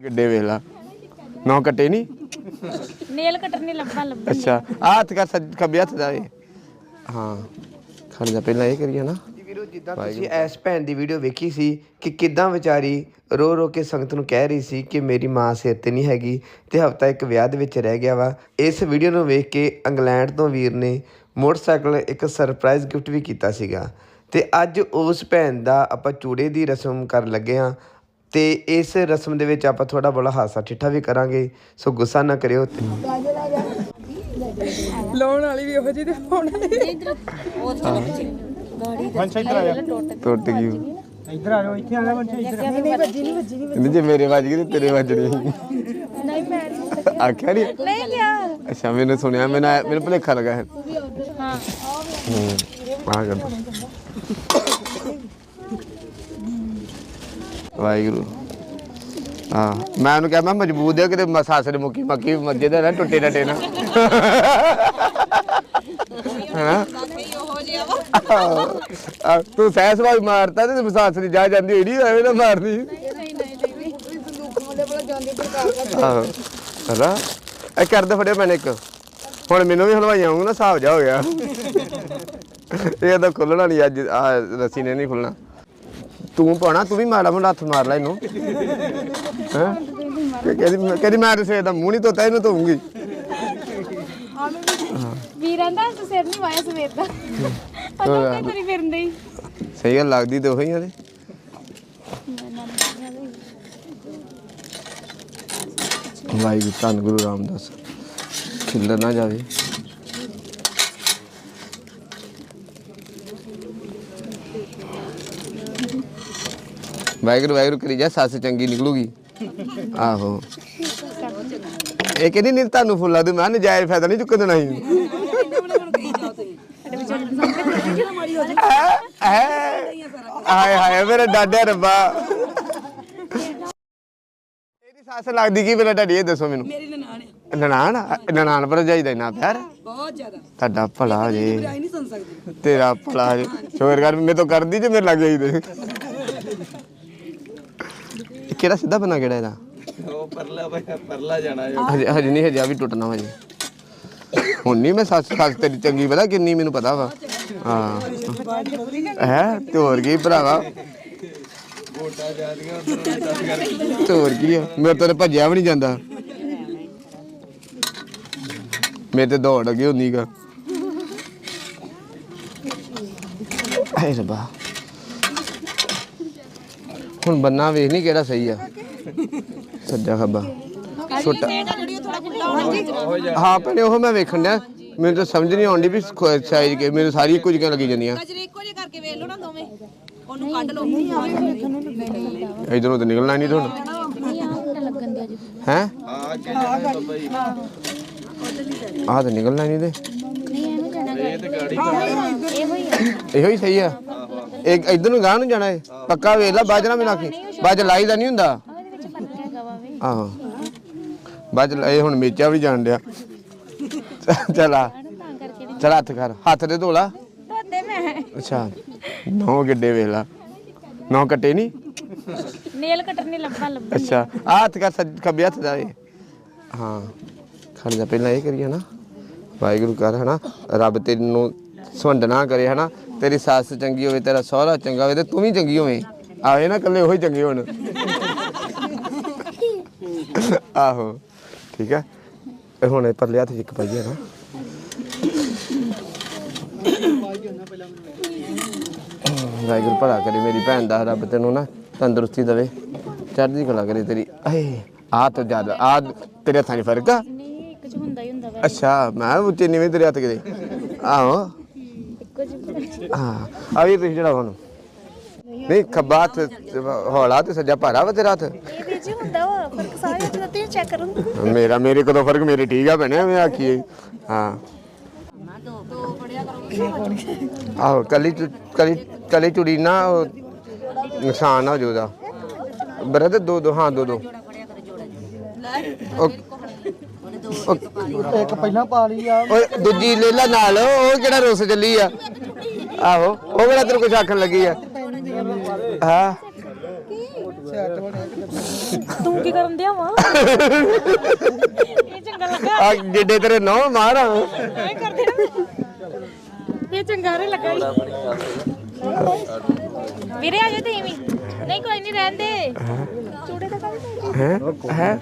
ਗੱਡੇ ਵੇਲਾ ਨੌ ਕੱਟੇ ਨਹੀਂ ਨੇਲ ਕਟਰ ਨਹੀਂ ਲੱਭਾ ਲੱਭਾ ਅੱਛਾ ਆਹ ਹੱਥ ਕਰ ਸੱਜ- ਖੱਬੇ ਹੱਥ ਦਾ ਇਹ। ਹਾਂ ਖੜ ਜਾ ਪਹਿਲਾਂ ਇਹ ਕਰੀਏ ਨਾ। ਵੀਰੋ ਜਿੱਦਾਂ ਤੁਸੀਂ ਐਸ ਭੈਣ ਦੀ ਵੀਡੀਓ ਵੇਖੀ ਸੀ ਕਿ ਕਿੱਦਾਂ ਵਿਚਾਰੀ ਰੋ ਰੋ ਕੇ ਸੰਗਤ ਨੂੰ ਕਹਿ ਰਹੀ ਸੀ ਕਿ ਮੇਰੀ ਮਾਂ ਸਿਰ ਤੇ ਨਹੀਂ ਹੈਗੀ ਤੇ ਹਫਤਾ ਇੱਕ ਵਿਆਹ ਦੇ ਵਿੱਚ ਰਹਿ ਗਿਆ ਵਾ। ਇਸ ਵੀਡੀਓ ਨੂੰ ਵੇਖ ਕੇ ਇੰਗਲੈਂਡ ਤੋਂ ਵੀਰ ਨੇ ਮੋਟਰਸਾਈਕਲ ਇੱਕ ਸਰਪ੍ਰਾਈਜ਼ ਗਿਫਟ ਵੀ ਕੀਤਾ ਸੀਗਾ। ਤੇ ਅੱਜ ਉਸ ਭੈਣ ਦਾ ਆਪਾਂ ਚੂੜੇ ਦੀ ਰਸਮ ਕਰਨ ਲੱਗੇ ਹਾਂ ਤੇ ਇਸ ਰਸਮ ਦੇ ਵਿੱਚ ਆਪਾਂ ਥੋੜਾ ਬੜਾ ਹਾਸਾ ਠਿੱਠਾ ਵੀ ਕਰਾਂਗੇ ਸੋ ਗੁੱਸਾ ਨਾ ਕਰਿਓ ਲਾਉਣ ਵਾਲੀ ਵੀ ਉਹੋ ਜਿਹੀ ਤੇ ਪਾਉਣ ਵਾਲੀ ਟੁੱਟ ਗਈ। ਇੱਧਰ ਆ ਜਾਓ ਇੱਥੇ ਆ ਜਾ ਬੱਚੇ ਇੱਧਰ ਕਹਿੰਦੇ ਜੇ ਮੇਰੇ ਵੱਜ ਗਈ ਤੇ ਤੇਰੇ ਵੱਜਣੀ ਨਹੀਂ ਮੈਂ ਆਖਿਆ ਨਹੀਂ ਨਹੀਂ ਗਿਆ। ਅੱਛਾ ਮੈਨੂੰ ਸੁਣਿਆ ਮੈਨੂੰ ਮੈਨੂੰ ਭੁਲੇਖਾ ਲੱਗਾ। ਹੈ। ਹਾਂ ਹੂੰ ਆ ਕਰ ਵਾਹਿਗੁਰੂ। ਹਾਂ, ਮੈਂ ਉਹਨੂੰ ਕਿਹਾ, ਮੈਂ ਮਜਬੂਤ ਹੈ ਕਿਤੇ ਮ- ਸੱਸ ਮੁੱਕੀ ਮੱਕੀ ਮੱਜੇ ਦਾ ਨਾ ਟੁੱਟੇ ਡਟੇ ਨਾ। ਹਾਂ? ਆ ਤੂੰ ਸਹਿਸ ਵਾਈ ਮਾਰਤਾ ਤੇ ਸੱਸ ਦੀ ਜਾ ਜਾਂਦੀ ਹੋਈ ਨਹੀਂ ਐਵੇਂ ਨਾ ਮਾਰਦੀ। ਆਹੋ ਹਲਾ ਇਹ ਕਰਦੇ ਫੜਿਆ ਮੈਨੇ ਇੱਕ। ਹੁਣ ਮੈਨੂੰ ਵੀ ਹਲਵਾਈ ਆਉਂਗਾ ਨਾ ਹਿਸਾਬ ਜਾ ਹੋ ਗਿਆ। ਇਹ ਤਾਂ ਖੁੱਲਣਾ ਨਹੀਂ ਅੱਜ ਆ ਰੱਸੀ ਨੇ ਨਹੀਂ ਖੁੱਲਣਾ। ਤੂੰ ਪਾਉਣਾ ਤੂੰ ਵੀ ਮਾੜਾ ਮੋਟਾ ਹੱਥ ਮਾਰ ਲੈ ਇਹਨੂੰ। ਹਾਂ? ਕਹਿੰਦੀ ਕਹਿੰਦੀ ਮੈਂ ਤੇ ਸਵੇਰ ਦਾ ਮੂੰਹ ਨਹੀਂ ਧੋਤਾ ਇਹਨੂੰ ਧੋਉਂਗੀ ਵੀਰਾਂ ਦਾ ਤਾਂ ਸਿਰ ਨਹੀਂ ਵਾਇਆ ਸਵੇਰ ਦਾ। ਪਤਾ ਨਹੀਂ ਤੇਰੀ ਫਿਰਦੇ ਹੀ ਸਹੀ ਗੱਲ ਲੱਗਦੀ ਤੇ ਉਹੀ ਆ ਤੇ। ਵਾਹਿਗੁਰੂ ਧੰਨ ਗੁਰੂ ਰਾਮਦਾਸ। ਖਿੱਲਰ ਨਾ ਜਾਵੇ। ਵਾਹਿਗੁਰੂ ਵਾਹਿਗੁਰੂ ਕਰੀ ਜਾ ਸੱਸ ਚੰਗੀ ਨਿਕਲੂਗੀ। ਆਹੋ। ਇਹ ਕਹਿੰਦੀ ਨਹੀਂ ਤੁਹਾਨੂੰ ਫੁੱਲਾ ਦੂ ਮੈਂ ਕਿਹਾ ਨਜਾਇਜ਼ ਫਾਇਦਾ ਨਹੀਂ ਚੁੱਕਣ ਦੇਣਾ ਸੀ ਹਾਏ ਹਾਏ ਮੇਰੇ ਡਾਡਾ ਰੱਬਾ। ਇਹਦੀ ਸੱਸ ਲੱਗਦੀ ਕੀ ਮੇਰਾ ਡੈਡੀ ਇਹ ਦੱਸੋ ਮੈਨੂੰ। ਮੇਰੀ ਨਨਾਣ ਆ। ਨਨਾਣ? ਨਨਾਣ ਭਰਜਾਈ ਦਾ ਇੰਨਾ ਪਿਆਰ? ਬਹੁਤ ਜ਼ਿਆਦਾ। ਤੁਹਾਡਾ ਭਲਾ ਜੇ। ਬੁਰਾਈ ਨਹੀਂ ਸੁਣ ਸਕਦੀ। ਤੇਰਾ ਭਲਾ ਜੇ। ਸ਼ੁਕਰ ਕਰ ਮੈਂ ਤਾਂ ਕਰਦੀ ਜੇ ਮੇਰੇ ਲੱਗ ਤੇ ਕਿਹੜਾ ਸਿੱਧਾ ਬਣਾ ਕਿਹੜਾ ਇਹਦਾ? ਉਹ ਪਰਲਾ ਪਰਲਾ ਜਾਣਾ ਹਜੇ ਹਜੇ ਨਹੀਂ ਹਜੇ ਆ ਵੀ ਟੁੱਟਣਾ ਵਾ ਜੀ ਹੁਣ ਨਹੀਂ ਮੈਂ ਸੱਸ ਸੱਸ ਤੇਰੀ ਚੰਗੀ ਪਤਾ ਕਿੰਨੀ ਮੈਨੂੰ ਪਤਾ ਵਾ। ਹਾਂ। ਹੈ? ਤੇ ਹੋਰ ਕੀ ਭਰਾਵਾ? ਤੇ ਹੋਰ ਕੀ ਆ? ਮੇਰੇ ਤੋਂ ਤਾਂ ਭੱਜਿਆ ਵੀ ਨਹੀਂ ਜਾਂਦਾ। ਮੇਰੇ ਤੇ ਦੌੜ ਲੱਗੀ ਹੁੰਦੀ ਗਾ। ਹਾਏ ਰੱਬਾ। ਹੁਣ ਬੰਨਾ ਵੇਖ ਨਹੀਂ ਕਿਹੜਾ ਸਹੀ ਆ। ਸੱਜਾ ਖੱਬਾ। ਛੋਟਾ। ਹਾਂ ਪਹਿਲੇ ਉਹ ਮੈਂ ਵੇਖਣ ਡਿਆ। ਮੈਨੂੰ ਤਾਂ ਸਮਝ ਨਹੀਂ ਆਉਂਦੀ ਵੀ ਸਾਈਜ਼ ਕੇ ਮੈਨੂੰ ਸਾਰੀ ਕੁਝ ਕਿਉਂ ਲੱਗੀ ਜਾਂਦੀਆਂ ਗਜਰੇ ਇੱਕੋ ਜਿਹੇ ਕਰਕੇ ਵੇਖ ਲਓ ਨਾ ਦੋਵੇਂ ਉਹਨੂੰ ਕੱਢ ਲਓ। ਇਧਰੋਂ ਤਾਂ ਨਿਕਲਣਾ ਨਹੀਂ ਤੁਹਾਨੂੰ ਹੈ? ਆਹ ਤਾਂ ਨਿਕਲਣਾ ਨਹੀਂ ਤੇ। ਨਹੀਂ ਇਹਨੂੰ ਜਾਣਾ ਇਹ ਤੇ ਗਾੜੀ ਇਹੋ ਹੀ ਆ। ਇਹੋ ਹੀ ਸਹੀ ਆ। ਇੱਕ ਇਧਰ ਨੂੰ ਗਾਂ ਨੂੰ ਜਾਣਾ ਹੈ ਪੱਕਾ ਵੇਖ ਲੈ ਬਾਜਣਾ ਮੈਂ ਨਾਖੀ ਬਾਜ ਲਾਈ ਦਾ ਨਹੀਂ ਹੁੰਦਾ। ਆਹ। ਇਹਦੇ ਵਿੱਚ ਫ਼ਰਕ ਹੈਗਾ ਵਾ ਵੇ ਆਹੋ ਬਾਜ ਇਹ ਹੁਣ ਮੇਚਾ ਵੀ ਜਾਣ ਡਿਆ। ਚਲਾ ਤਾਂ ਕਰਕੇ ਨਹੀਂ ਚਲ ਹੱਥ ਕਰ। ਹੱਥ ਦੇ ਧੋਲਾ ਧੋਦੇ ਮੈਂ ਅੱਛਾ। ਨੌ ਗੱਡੇ ਵੇਖ ਲਾ। ਨੌ ਕੱਟੇ ਨਹੀਂ ਨੇਲ ਕਟਰ ਨਹੀਂ ਲੱਭਾ ਲੱਭਾ ਅੱਛਾ। ਆਹ ਹੱਥ ਕਰ ਸੱਜ- ਖੱਬੇ ਹੱਥ ਦਾ ਇਹ ਹਾਂ। ਖੜ ਜਾ ਪਹਿਲਾਂ ਇਹ ਕਰੀਏ ਨਾ। ਵਾਹਿਗੁਰੂ ਕਰ ਹਨਾ। ਰੱਬ ਤੈਨੂੰ ਸੁੰਡ ਨਾ ਕਰੇ ਹਨਾ। ਤੇਰੀ ਸੱਸ ਚੰਗੀ ਹੋਵੇ ਤੇਰਾ ਸਹੁਰਾ ਚੰਗਾ ਹੋਵੇ ਤੇ ਤੂੰ ਵੀ ਚੰਗੀ ਹੋਵੇਂ। ਆਵੇ ਨਾ ਕੱਲੇ ਉਹੀ ਚੰਗੇ ਹੋਣ। ਆਹੋ ਠੀਕ ਹੈ। ਇਹ ਹੁਣ ਇਹ ਪਰਲੇ ਹੱਥ 'ਚ ਇੱਕ ਪਾਈਏ ਨਾ। ਵਾਹਿਗੁਰੂ ਭਲਾ ਕਰੇ ਮੇਰੀ ਭੈਣ ਦਾ ਰੱਬ ਤੈਨੂੰ ਨਾ ਤੰਦਰੁਸਤੀ ਦੇਵੇ। ਚੜ੍ਹਦੀ ਕਲਾ ਕਰੇ ਤੇਰੀ। ਏ ਆ ਤਾਂ ਜ਼ਿਆਦਾ ਆ ਤੇਰੇ ਹੱਥਾਂ 'ਚ ਫ਼ਰਕ ਆ? ਨਹੀਂ ਇੱਕ ਚ ਹੁੰਦਾ ਹੀ ਹੁੰਦਾ ਵਾ। ਅੱਛਾ ਮੈਂ ਉੱਚੇ ਨੀਵੇਂ ਤੇਰੇ ਹੱਥ ਕਿਤੇ ਆਹੋ। ਹਾਂ ਆ ਵੀ ਤੁਸੀਂ ਜਿਹੜਾ ਹੁਣ। ਨਹੀਂ ਖੱਬਾ ਹੱਥ ਹੌਲਾ ਤੇ ਸੱਜਾ ਭਾਰਾ ਵਾ ਤੇਰਾ ਹੱਥ ਇਹਦੇ ਚ ਹੁੰਦਾ ਵਾ ਫ਼ਰਕ ਸਾਰੇ ਹੱਥ ਦਾ ਤੇ ਚੈੱਕ ਕਰੋ। ਮੇਰਾ ਮੇਰੇ ਕੋਲੋਂ ਫ਼ਰਕ ਮੇਰੇ ਠੀਕ ਆ ਭੈਣੇ ਮੈਂ ਆਖੀਏ। ਹਾਂ। ਆਹੋ ਕੱਲੀ ਕੱਲੀ ਕੱਲੀ ਚੁੜੀ ਨਾ ਨੁਕਸਾਨ ਹੋ ਜਾਊਗਾ ਬਰਦ ਦੋ ਦੋ ਹਾਂ ਦੋ ਦੋ। ਉਹ- ਇੱਕ ਪਹਿਲਾਂ ਪਾ ਲਈ ਆ। ਓਏ ਦੂਜੀ ਲੈ ਲਾ ਨਾਲ ਉਹ ਕਿਹੜਾ ਰੁੱਸ ਚੱਲੀ ਆ? ਆਹੋ ਉਹ ਕਿਹੜਾ ਤੈਨੂੰ ਕੁਝ ਆਖਣ ਲੱਗੀ ਆ? ਹਾਂ। ਤੂੰ ਕੀ ਕਰਨ ਦਿਆ ਵਾ? ਇਹ ਚੰਗਾ ਲੱਗਾ। ਆ ਜਿੱਡੇ ਤੇਰੇ ਨੌ ਮਾਰਾਂ। ਐ ਕਰਦੇ ਨਾ ਇਹ ਚੰਗਾ ਰੇ ਲੱਗਾ ਈ। ਵੀਰੇ ਆ ਜਾ ਤੁਸੀਂ ਵੀ ਨਹੀਂ ਕੋਈ ਨਹੀਂ ਰਹਿੰਦੇ ਚੂੜੇ ਦਾ ਕੰਮ ਹੈ। ਹੈ?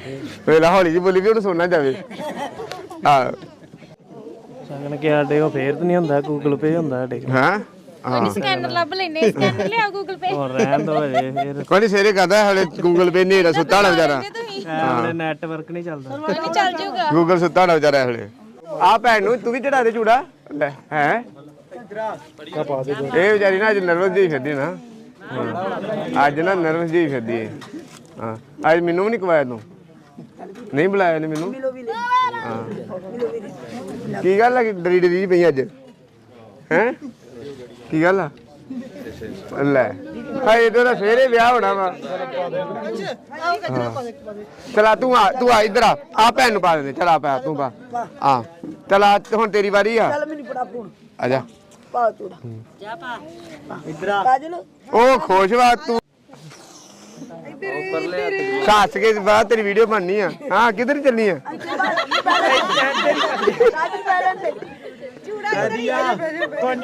ਵੇਲਾ ਹੌਲੀ ਜੀ ਬੋਲੀ ਵੀ ਉਹਨੂੰ ਸੁਣਨਾ ਜਾਵੇ। ਆ। ਸੰਗਨ ਕੇ ਸਾਡੇ ਉਹ ਫੇਰ ਤਾਂ ਨਹੀਂ ਹੁੰਦਾ ਗੂਗਲ ਪੇ ਹੁੰਦਾ ਸਾਡੇ ਹਾਂ? ਹਾਂ। ਸਕੈਨਰ ਲੱਭ ਲੈਨੇ ਸਕੈਨਰ ਲਿਆ ਗੂਗਲ ਪੇ ਹੋਰ ਰਹਿਣ ਦੋ ਹਜੇ ਫੇਰ। ਕੋਈ ਨੀ ਸਵੇਰੇ ਕਰਦਾ ਹਲੇ ਗੂਗਲ ਪੇ ਨੇੜਾ ਸੁੱਤਾ ਹੋਣਾ ਵਿਚਾਰਾ। ਤੁਸੀਂ ਸਾਡੇ ਨੈਟਵਰਕ ਨਹੀਂ ਚੱਲਦਾ। ਨਹੀਂ ਚੱਲ ਜਾਊਗਾ। ਗੂਗਲ ਸੁੱਤਾ ਹੋਣਾ ਵਿਚਾਰਾ ਹਲੇ। ਆ ਭੈਣ ਨੂੰ ਤੂੰ ਵੀ ਚੜਾ ਦੇ ਚੂੜਾ। ਲੈ ਹੈ? ਇਹ ਵਿਚਾਰੀ ਨਾ ਅੱਜ ਨਰਵਸ ਜਿਹੀ ਫਿਰਦੀ ਨਾ। ਹਾਂ। ਅੱਜ ਨਾ ਨਰਵਸ ਜਿਹੀ ਫਿਰਦੀ ਹੈ ਹਾਂ। ਅੱਜ ਮੈਨੂੰ ਵੀ ਨਹੀਂ ਕਵਾਇਆ ਤੂੰ। ਨਹੀਂ ਬੁਲਾਇਆ ਨੇ ਮੈਨੂੰ। ਹਾਂ। ਕੀ ਗੱਲ ਹੈ ਕਿ ਡਰੀ ਡਰੀ ਪਈ ਅੱਜ? ਹੈ? ਕੀ ਗੱਲ ਆ? ਲੈ। ਹਾਏ ਇਹਦਾ ਤਾਂ ਸਵੇਰੇ ਵਿਆਹ ਹੋਣਾ ਵਾ। ਚਲਾ ਤੂੰ ਆ ਤੂੰ ਆ ਇੱਧਰ ਆ। ਆ ਭੈਣ ਨੂੰ ਪਾ ਦੇ ਚਲਾ ਪਾ ਤੂੰ ਪਾ। ਆ। ਚਲਾ ਹੁਣ ਤੇਰੀ ਵਾਰੀ ਆ। ਚੱਲ ਮੈਨੂੰ ਫੜਾ ਫੋਨ। ਆ ਜਾ। ਪਾ ਤੂੰ। ਜਾ ਪਾ। ਇੱਧਰ ਆ। ਉਹ ਖੁਸ਼ ਵਾ ਤੂੰ ਹੱਸ ਕੇ ਬਾਅਦ ਤੇਰੀ ਵੀਡੀਓ ਬਣਨੀ ਆ। ਹਾਂ ਕਿੱਧਰ ਚੱਲਨੀ ਆ? ਕੋਈ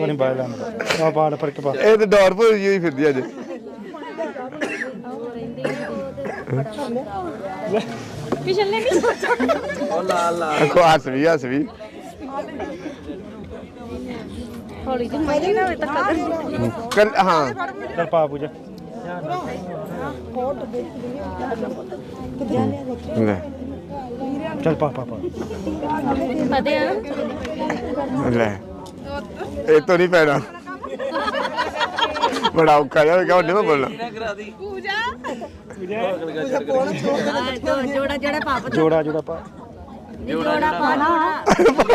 ਨਹੀਂ ਬਾਹਰ ਲੈਂਦਾ ਆ ਬਾੜ ਫ਼ਰਕ ਪਾ ਇਹ ਤੇ ਦੌਰ ਭੁੱਲ ਜੀ ਹੋਈ ਫਿਰਦੀ ਅੱਜ। ਪਿਛਲੇ ਨਹੀਂ ਅੱਖੋਂ ਹੱਸ ਵੀ ਹੱਸ ਵੀ। ਹੌਲੀ ਜਿਹੀ ਮਾਰੀ ਨਾ ਹੋਵੇ ਤਾਂ ਕੱਲ ਹਾਂ। ਚੱਲ ਪਾ ਪੂਜਾ। ਲੈ। ਚੱਲ ਪਾ ਪਾ ਪਾ। ਆ ਲੈ ਇਹ ਤੋਂ ਨਹੀਂ ਪੈਣਾ। ਬੜਾ ਔਖਾ ਜਿਹਾ ਹੋਏਗਾ ਉਹਨੇ ਮੈਂ ਬੋਲਣਾ। ਜੋੜਾ ਜੋੜਾ ਪਾ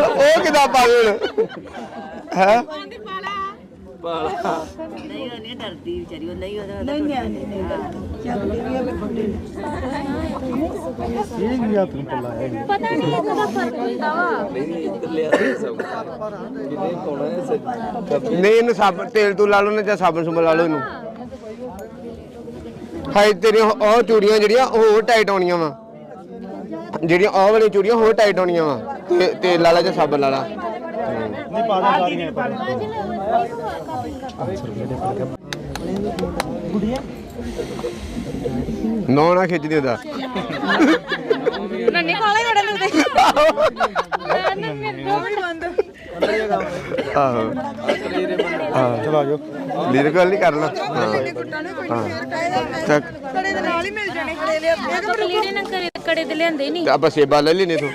ਉਹ ਕਿਦਾਂ ਪਾ ਇਹ ਵੀ ਪੱਲਾ ਹੈ ਪਤਾ ਨਹੀਂ ਇਹਨਾਂ ਦਾ ਫ਼ਰਕ ਹੁੰਦਾ ਵਾ। ਨਹੀਂ ਇਹਨੂੰ ਸਾਬਣ ਤੇਲ ਤੂੰ ਲਾ ਲਓ ਨਾ ਜਾਂ ਸਾਬਣ ਸੁਬਣ ਲਾ ਲਓ ਇਹਨੂੰ। ਹਾਏ ਤੇਰੀਆਂ ਉਹ ਚੂੜੀਆਂ ਜਿਹੜੀਆਂ ਉਹ ਹੋਰ ਟਾਈਟ ਆਉਣੀਆਂ ਵਾ। ਜਿਹੜੀਆਂ ਉਹ ਵਾਲੀਆਂ ਚੂੜੀਆਂ ਹੋਰ ਟਾਈਟ ਆਉਣੀਆਂ ਵਾ। ਤੇ ਤੇਲ ਲਾ ਲਾ ਜਾਂ ਸਾਬਣ ਲਾ ਲਾ। ਨਹੀਂ ਪਾ ਦੇ ਸਾਰੀਆਂ ਨੌ ਨਾ ਖਿੱਚ ਦੇ ਉਹਦਾ। ਨੰਨੇ ਕਾਲੇ ਬੜੇ ਨੂੰ ਦੇ ਨਾ ਮੇਰੇ ਦੋ ਬੰਦ। ਆਹੋ। ਆਹੋ ਚਲ ਆ ਜਾਓ। ਲੀਰ ਗੱਲ ਨਹੀਂ ਕਰਨਾ। ਹਾਂ। ਚੱਕ। ਕੜੇ ਦੇ ਨਾਲ ਹੀ ਮਿਲ ਜਾਣੇ ਕੜੇ ਤੇ ਲਿਆਂਦੇ ਨਹੀਂ ਤੇ ਆਪਾਂ ਸੇਬਾ ਲੈ ਲੈਨੇ ਤੂੰ।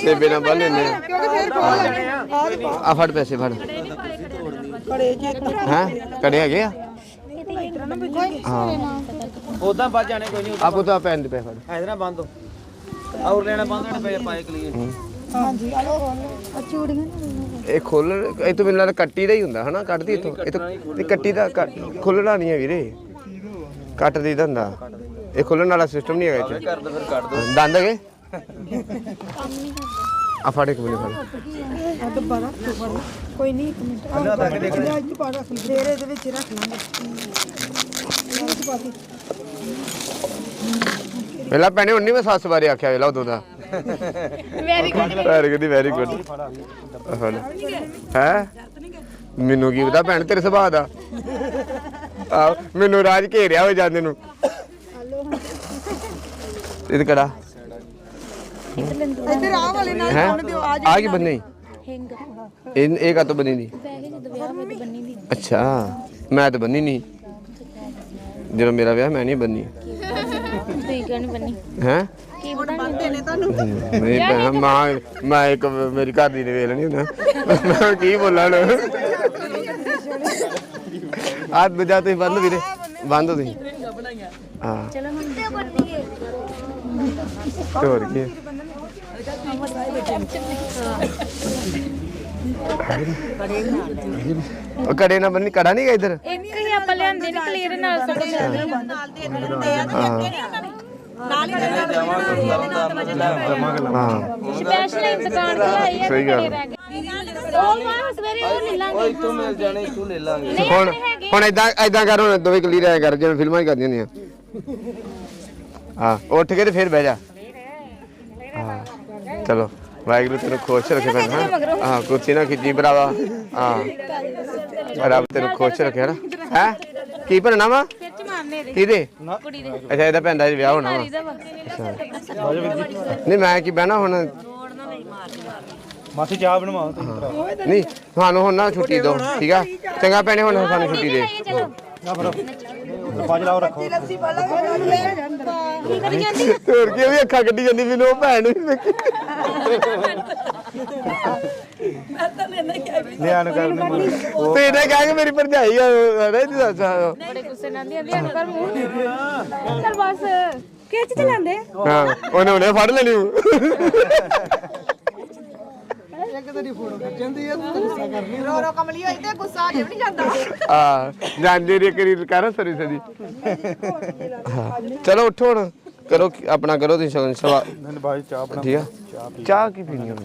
ਸੇਬੇ ਨਾਲ ਬੰਨ ਲੈਨੇ ਆ। ਕਿਉਂਕਿ ਫੇਰ ਲੈਣੇ ਆ। ਫੜ ਪੈਸੇ ਫੜ। ਕੜੇ ਹੈ? ਕੜੇ ਹੈਗੇ ਆ? ਹਾਂ। ਉਦਾਂ ਵੱਜ ਜਾਣੇ ਕੋਈ ਨਹੀਂ ਆਪੋ ਤਾਂ ਪੈਨ ਦੇ ਪੈਸੇ ਫੜ। ਐਦਾਂ ਨਾ ਬੰਦ ਔਰ ਲੈਣਾ ਬੰਦ ਹੋਣੇ ਪਏ ਪਾਏ ਕਲੀਅਰ। ਇਹ ਖੋਲ ਇਹ ਤੋਂ ਮੈਨੂੰ ਲੱਗਦਾ ਕੱਟੀ ਦਾ ਹੀ ਹੁੰਦਾ ਹਨਾ? ਕੱਟਦੀ ਇਥੋਂ ਇਹ ਤੋਂ ਇਹ ਕੱਟੀ ਦਾ ਖੋਲਣਾ ਨਹੀਂ ਹੈ ਵੀਰੇ ਕੱਟ ਦੀ ਦਾ ਹੁੰਦਾ ਇਹ ਖੋਲਣ ਵਾਲਾ ਸਿਸਟਮ ਨਹੀਂ ਹੈਗਾ ਇਹ 'ਚ। ਕਰ ਦੋ ਫਿਰ ਕੱਢ ਦੋ। ਦੰਦ ਹੈਗੇ? ਆ ਫੜ ਇੱਕ ਮਿੰਟ ਆ ਕੋਈ ਨਹੀਂ ਇੱਕ ਮਿੰਟ। ਆ ਅੱਜ ਹੀ ਪਾ ਰੱਖ ਲਈ ਫੇਰ ਇਹਦੇ ਵਿੱਚ ਰੱਖ ਲਾਂਗੇ। ਪਹਿਲਾਂ ਭੈਣੇ ਹੁਣ ਨਹੀਂ ਮੈਂ ਸੱਸ ਬਾਰੇ ਆਖਿਆ ਵੇਲਾ ਉਦੋਂ ਦਾ। Very good very good very good ਹੈ? ਮੈਨੂੰ ਕੀ ਪਤਾ ਭੈਣ ਤੇਰੇ ਸੁਭਾਅ ਦਾ। ਆ ਮੈਨੂੰ ਰਾਜ ਘੇਰਿਆ ਹੋ ਜਾਂਦੇ ਨੂੰ। ਇਹ ਕੜਾ ਇੱਧਰ ਆ ਵਾਲੇ ਨਾਲ ਹੈ? ਆ ਕੀ ਬੰਨੇ? ਹਿੰਗ ਇਹ ਇਹ ਕਾ ਤੋਂ ਬੰਨੀ ਨਹੀਂ? ਵੈਸੇ ਜਦੋਂ ਵਿਆਹ ਹੋਵੇ ਤਾਂ ਬੰਨੀ ਦੀ ਅੱਛਾ ਮੈਂ ਤਾਂ ਬੰਨੀ ਨਹੀਂ। ਜਦੋਂ ਮੇਰਾ ਵਿਆਹ ਮੈਂ ਨਹੀਂ ਬੰਨੀ। ਤੁਸੀਂ ਕਿਉਂ ਨਹੀਂ ਬੰਨੀ। ਹੈ? ਕੀ ਪਤਾ ਨਹੀਂ ਨਹੀਂ ਭੈਣ ਮਾਂ ਮੈਂ ਇੱਕ ਮੇਰੀ ਘਰ ਦੀ ਨੇ ਵੇਖ ਲੈਣੀ ਹੁੰਦਾ। ਮੈਂ ਕੀ ਬੋਲਾਂ ਹੁਣ ਆ ਦੂਜਾ ਤੁਸੀਂ ਬੰਦ ਵੀਰੇ। ਬੰਦ ਤੁਸੀਂ। ਹਾਂ। ਚਲੋ ਹੁਣ ਤੇ ਬੰਨੀਏ ਤੇ ਹੋਰ ਕੀ ਹੈ? ਉਹ ਕੜੇ ਨਾ ਬੰਨੀ ਕੜਾ ਨਹੀਂ ਗਾ ਇੱਧਰ? ਇੱਕ ਹੀ ਆਪਾਂ ਲਿਆਂਦੇ ਨੇ ਕਲੀਅਰ ਨਾਲ ਸਾਡੇ ਨਾਲ। ਦੇ ਦਿੰਦੇ ਆ ਹਾਂ ਨਾਲ ਹੀ ਹਾਂ। ਸਪੈਸ਼ਲ ਇੱਕ ਦੁਕਾਨ ਤੇ ਆਈ ਹੈ ਸਹੀ ਗੱਲ। ਉਹ ਮਾਂ ਸਵੇਰੇ ਉਹ ਲੈ ਲਾਂਗੇ। ਤੂੰ ਮਿਲ ਜਾਣੇ ਤੂੰ ਲੈ ਲਾਂਗੇ। ਨਹੀਂ ਹੁਣ ਆਪਣੇ ਹੈਗੇ ਹੁਣ ਇਦਾਂ ਇਦਾਂ ਕਰ ਹੁਣ ਦੋਵੇਂ ਕਲੀਅਰ ਆਇਆ ਕਰ ਜਿਵੇਂ ਫਿਲਮਾਂ ਹੀ ਕਰਦੀਆਂ ਹੁੰਦੀਆਂ। ਹਾਂ ਉੱਠ ਕੇ ਤੇ ਫਿਰ ਬਹਿ ਜਾ। ਹਾਂ ਚਲੋ ਵਾਹਿਗੁਰੂ ਤੈਨੂੰ ਖੁਸ਼ ਰੱਖੇ ਭੈਣ ਹਾਂ? ਹਾਂ ਕੁਰਸੀ ਨਾ ਖਿੱਚੀ ਭਰਾਵਾ। ਹਾਂ ਰੱਬ ਤੈਨੂੰ ਖੁਸ਼ ਰੱਖੇ ਨਾ ਹੈ? ਕੀ ਭਰਨਾ ਵਾ ਖਿੱਚ ਮਾਰਨੇ ਦੇ। ਕਿਹਦੇ? ਕੁੜੀ ਦੇ। ਅੱਛਾ ਇਹਦਾ ਭੈਣ ਦਾ ਵਿਆਹ ਹੋਣਾ ਵਾ। ਨਹੀਂ ਮੈਂ ਕੀ ਬਹਿਣਾ ਹੁਣ? ਮਾਸੀ ਚਾਹ ਬਣਵਾਓ ਤੁਸੀਂ ਨਹੀਂ ਸਾਨੂੰ ਹੁਣ ਨਾ ਛੁੱਟੀ ਦਿਓ ਠੀਕ ਆ? ਚੰਗਾ ਭੈਣੇ ਹੁਣ ਸਾਨੂੰ ਛੁੱਟੀ ਦੇ। ਚਲੋ ਬਾਜ ਲਾਓ ਰੱਖੋ। ਕੀ ਕਰੀ ਜਾਂਦੀ ਹੋਰ ਕੀ ਵੀ ਅੱਖਾਂ ਕੱਢੀ ਜਾਂਦੀ ਮੈਨੂੰ ਉਹ ਭੈਣ ਨੂੰ ਵੀ ਵੇਖੀ ਲਿਆ ਨੂੰ ਕਰ ਨੂੰ ਤੇ ਇਹਨੇ ਕਹਿ ਕੇ ਮੇਰੀ ਭਰਜਾਈ ਆ ਅਰੇ ਜੀ ਦੱਸ ਬੜੇ ਗੁੱਸੇ ਨਾਲ ਦੀ ਆਂਦੀ ਹਣ ਕਰ ਮੂੰਹ ਚੱਲ ਬਸ। ਖਿੱਚ ਤੇ ਲੈਂਦੇ ਹਾਂ ਉਹਨੇ ਉਹਨੇ ਫੜ ਲੈਣੀ ਊ। ਰੋ ਰੋ ਕਮਲੀ ਹੋਈ ਤੇ ਗੁੱਸਾ ਜਿਉ ਨਹੀਂ ਜਾਂਦਾ। ਆ ਜਾਂਦੇ ਰੇ ਕਰੀ ਕਰ ਸਰੀ ਸਦੀ ਹਾਂ ਚਲੋ ਉਠੋ ਹੁਣ ਕਰੋ ਕੀ- ਆਪਣਾ ਕਰੋ ਤੁਸੀਂ ਸ਼ਗਨ ਸਵਾ ਮੈਨੂੰ ਚਾਹ ਬਣਾ ਠੀਕ ਆ? ਚਾਹ ਕੀ ਪੀਣੀ ਹੁਣ